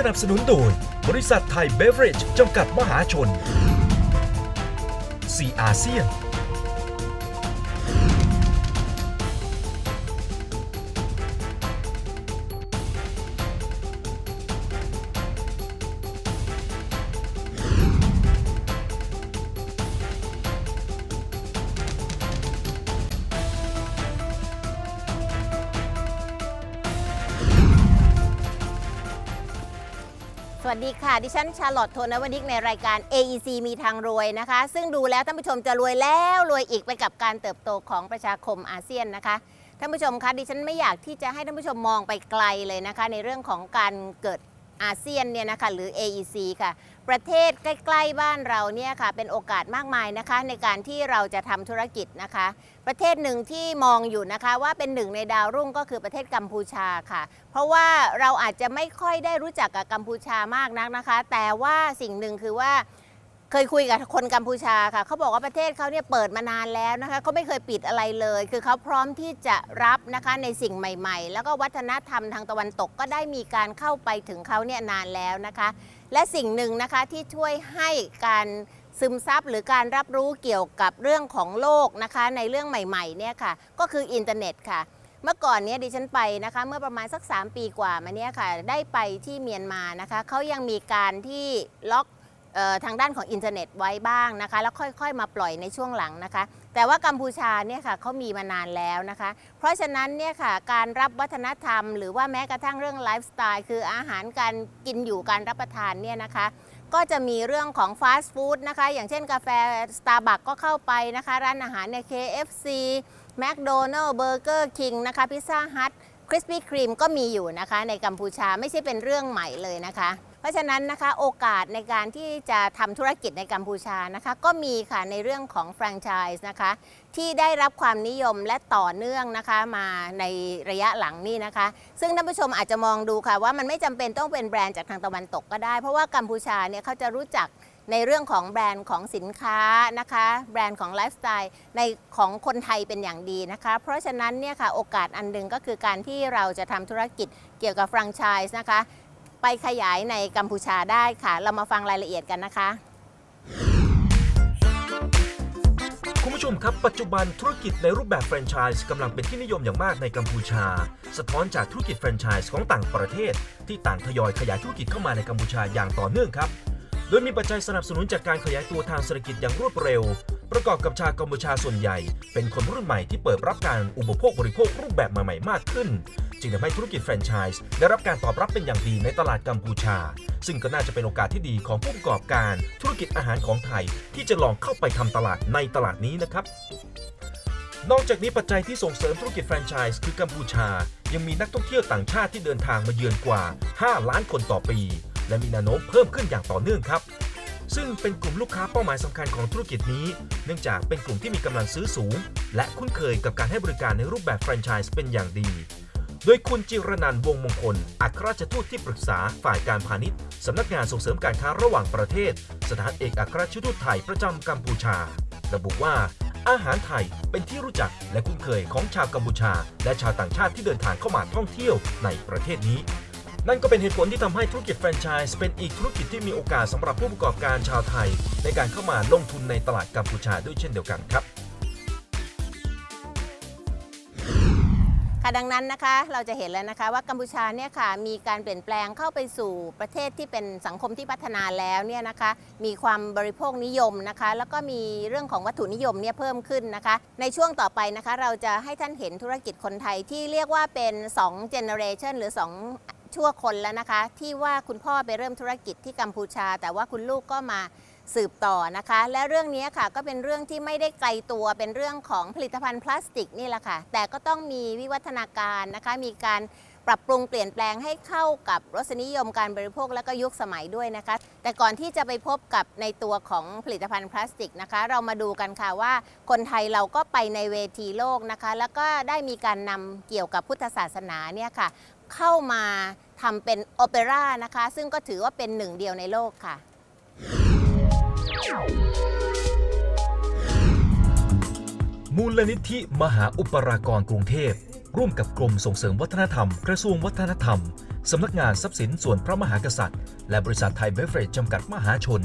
สนับสนุนโดย บริษัทไทยเบเวอเรจจำกัดมหาชนซีอาเซียน สวัสดีค่ะ ดิฉันชาร์ลอตโทนวนิกในรายการ AEC มีทางรวยนะคะ ซึ่งดูแล้วท่านผู้ชมจะรวยแล้วรวยอีกไปกับการเติบโตของประชาคมอาเซียนนะคะท่านผู้ชมคะดิฉันไม่อยากที่จะให้ท่านผู้ชมมองไปไกลเลยนะคะ ในเรื่องของการเกิดอาเซียนเนี่ยนะคะหรือ AEC ค่ะ ประเทศใกล้ๆบ้านเราเนี่ยค่ะเป็นโอกาสมากมายนะคะ ในการที่เราจะทำธุรกิจนะคะ ประเทศหนึ่งที่มองอยู่นะคะว่าเป็นหนึ่งในดาวรุ่งก็คือประเทศกัมพูชาค่ะ เพราะว่าเราอาจจะไม่ค่อยได้รู้จักกับกัมพูชามากนักนะคะ แต่ว่าสิ่งหนึ่งคือว่า เคยคุยกับคนกัมพูชาค่ะเขาบอกว่าประเทศเขาเนี่ยเปิดมานานแล้วนะคะเขาไม่เคยปิดอะไรเลย คือเขาพร้อมที่จะรับนะคะในสิ่งใหม่ ๆ แล้วก็วัฒนธรรมทางตะวันตกก็ได้มีการเข้าไปถึงเขาเนี่ยนานแล้วนะคะ และสิ่งหนึ่งนะคะที่ช่วยให้การซึมซับหรือการรับรู้เกี่ยวกับเรื่องของโลกนะคะ ในเรื่องใหม่ๆเนี่ยค่ะ ก็คืออินเทอร์เน็ตค่ะ เมื่อก่อนเนี้ยดิฉันไปนะคะ เมื่อประมาณสัก 3 ปีกว่ามาเนี้ยค่ะ ได้ไปที่เมียนมานะคะเขายังมีการที่ล็อก ทางด้านของอินเทอร์เน็ตไว้บ้างนะคะ แล้วค่อยๆ มาปล่อยในช่วงหลังนะคะ แต่ว่ากัมพูชาเนี่ยค่ะเขามีมานานแล้วนะคะ เพราะฉะนั้นเนี่ยค่ะการรับวัฒนธรรม หรือว่าแม้กระทั่งเรื่องไลฟ์สไตล์คืออาหารการกินอยู่การรับประทานเนี่ยนะคะก็จะมีเรื่องของฟาสต์ฟู้ดนะคะ อย่างเช่นกาแฟ Starbucks ก็เข้าไปนะคะ ร้านอาหารใน KFC McDonald Burger King นะคะพิซซ่าฮัทคริสปี้ครีมก็มีอยู่นะคะ ในกัมพูชาไม่ใช่เป็นเรื่องใหม่เลยนะคะ เพราะฉะนั้นนะคะโอกาสในการที่จะทำธุรกิจในกัมพูชานะคะก็มีค่ะในเรื่องของแฟรนไชส์นะคะที่ได้รับความนิยมและต่อเนื่องนะคะมาในระยะหลังนี่นะคะ ซึ่งท่านผู้ชมอาจจะมองดูค่ะว่ามันไม่จำเป็นต้องเป็นแบรนด์จากทางตะวันตกก็ได้ เพราะว่ากัมพูชาเนี่ยเขาจะรู้จักในเรื่องของแบรนด์ของสินค้านะคะ แบรนด์ของไลฟ์สไตล์ในของคนไทยเป็นอย่างดีนะคะ เพราะฉะนั้นเนี่ยค่ะโอกาสอันหนึ่งก็คือการที่เราจะทำธุรกิจเกี่ยวกับแฟรนไชส์นะคะ ไปขยายในกัมพูชาได้ค่ะ เรามาฟังรายละเอียดกันนะคะคุณผู้ชมครับ ปัจจุบันธุรกิจในรูปแบบแฟรนไชส์กำลังเป็นที่นิยมอย่างมากในกัมพูชา สะท้อนจากธุรกิจแฟรนไชส์ของต่างประเทศ ที่ต่างทยอยขยายธุรกิจเข้ามาในกัมพูชาอย่างต่อเนื่องครับ โดยมีปัจจัยสนับสนุนจากการขยายตัวทางเศรษฐกิจอย่างรวดเร็ว ประกอบกับชาวกัมพูชาส่วนใหญ่ เป็นคนรุ่นใหม่ที่เปิดรับการอุปโภคบริโภครูปแบบใหม่ๆมากขึ้น จึงทำให้ธุรกิจแฟรนไชส์ได้รับการตอบรับเป็นอย่างดีในตลาดกัมพูชา ซึ่งก็น่าจะเป็นโอกาสที่ดีของผู้ประกอบการธุรกิจอาหารของไทย ที่จะลองเข้าไปทำตลาดในตลาดนี้นะครับนอกจากนี้ปัจจัยที่ส่งเสริมธุรกิจแฟรนไชส์คือกัมพูชา ยังมีนักท่องเที่ยวต่างชาติที่เดินทางมาเยือนกว่า 5 ล้านคนต่อปี และมีแนวโน้มเพิ่มขึ้นอย่างต่อเนื่องครับ ซึ่งเป็นกลุ่มลูกค้าเป้าหมายสำคัญของธุรกิจนี้ เนื่องจากเป็นกลุ่มที่มีกำลังซื้อสูง และคุ้นเคยกับการให้บริการในรูปแบบแฟรนไชส์เป็นอย่างดี โดยคุณจิรนันวงมงคล อัครราชทูตที่ปรึกษาฝ่ายการพาณิชย์สำนักงานส่งเสริมการค้าระหว่างประเทศ สถานเอกอัครราชทูตไทยประจำกัมพูชา ระบุว่า อาหารไทยเป็นที่รู้จักและคุ้นเคยของชาวกัมพูชา และชาวต่างชาติที่เดินทางเข้ามาท่องเที่ยวในประเทศนี้นั่นก็เป็นเหตุผลที่ทำให้ธุรกิจแฟรนไชส์เป็นอีกธุรกิจที่มีโอกาสสำหรับผู้ประกอบการชาวไทย ในการเข้ามาลงทุนในตลาดกัมพูชาด้วยเช่นเดียวกันครับ ค่ะดังนั้นนะคะเราจะเห็นแล้วนะคะว่ากัมพูชาเนี่ยค่ะมีการเปลี่ยนแปลงเข้าไปสู่ประเทศที่เป็นสังคมที่พัฒนาแล้วเนี่ยนะคะมีความบริโภคนิยมนะคะ แล้วก็มีเรื่องของวัตถุนิยมเนี่ยเพิ่มขึ้นนะคะ ในช่วงต่อไปนะคะเราจะให้ท่านเห็นธุรกิจคนไทยที่เรียกว่าเป็น2 generation หรือ 2 ชั่วคนแล้วนะคะ ที่ว่าคุณพ่อไปเริ่มธุรกิจที่กัมพูชา แต่ว่าคุณลูกก็มา สืบต่อนะคะ และเรื่องนี้ค่ะก็เป็นเรื่องที่ไม่ได้ไกลตัวเป็นเรื่องของผลิตภัณฑ์พลาสติกนี่แหละค่ะ แต่ก็ต้องมีวิวัฒนาการนะคะ มีการปรับปรุงเปลี่ยนแปลงให้เข้ากับรสนิยมการบริโภคและก็ยุคสมัยด้วยนะคะ แต่ก่อนที่จะไปพบกับในตัวของผลิตภัณฑ์พลาสติกนะคะ เรามาดูกันค่ะว่าคนไทยเราก็ไปในเวทีโลกนะคะ แล้วก็ได้มีการนำเกี่ยวกับพุทธศาสนาเนี่ยค่ะ เข้ามาทำเป็นโอเปร่านะคะ ซึ่งก็ถือว่าเป็นหนึ่งเดียวในโลกค่ะ มูลนิธิมหาอุปรากรกรุงเทพ ร่วมกับกรมส่งเสริมวัฒนธรรม กระทรวงวัฒนธรรม สำนักงานทรัพย์สินส่วนพระมหากษัตริย์ และบริษัทไทยเบฟเฟรจจำกัดมหาชน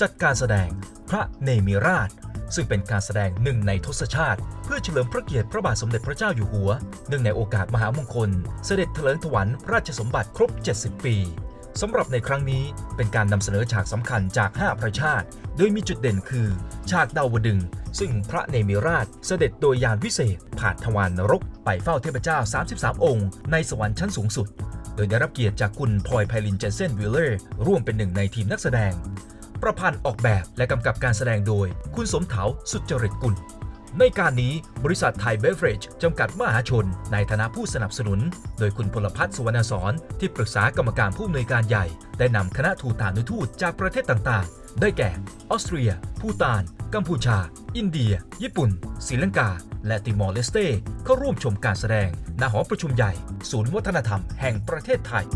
จัดการแสดงพระเนมิราช ซึ่งเป็นการแสดงหนึ่งในทศชาติ เพื่อเฉลิมพระเกียรติพระบาทสมเด็จพระเจ้าอยู่หัว เนื่องในโอกาสมหามงคล เสด็จเถลิงถวัลย์ราชสมบัติครบ 70 ปี สำหรับในครั้งนี้เป็นการนำเสนอฉากสำคัญจาก 5 พระชาติ โดยมีจุดเด่นคือ ฉากดาวดึง ซึ่งพระเนมิราชเสด็จโดยยานวิเศษ ผ่านทวารนรก ไปเฝ้าเทพเจ้า 33 องค์ ในสวรรค์ชั้นสูงสุด โดยได้รับเกียรติจากคุณพลอยไพลินเจนเซนวิลเลอร์ร่วมเป็นหนึ่งในทีมนักแสดง ประพันธ์ออกแบบและกำกับการแสดงโดย คุณสมเถาสุจริตกุล ในการนี้บริษัทไทยเบฟเรจจำกัดมหาชน ในฐานะผู้สนับสนุน โดยคุณพลพัฒน์สุวรรณสอนที่ปรึกษากรรมการผู้อำนวยการใหญ่ ได้นำคณะทูตานุทูตจากประเทศต่างๆ ได้แก่ออสเตรียภูตาน กัมพูชา อินเดีย ญี่ปุ่นศรีลังกา และติมอร์เลสเตเข้าร่วมชมการแสดงณหอประชุมใหญ่ ศูนย์วัฒนธรรมแห่งประเทศไทย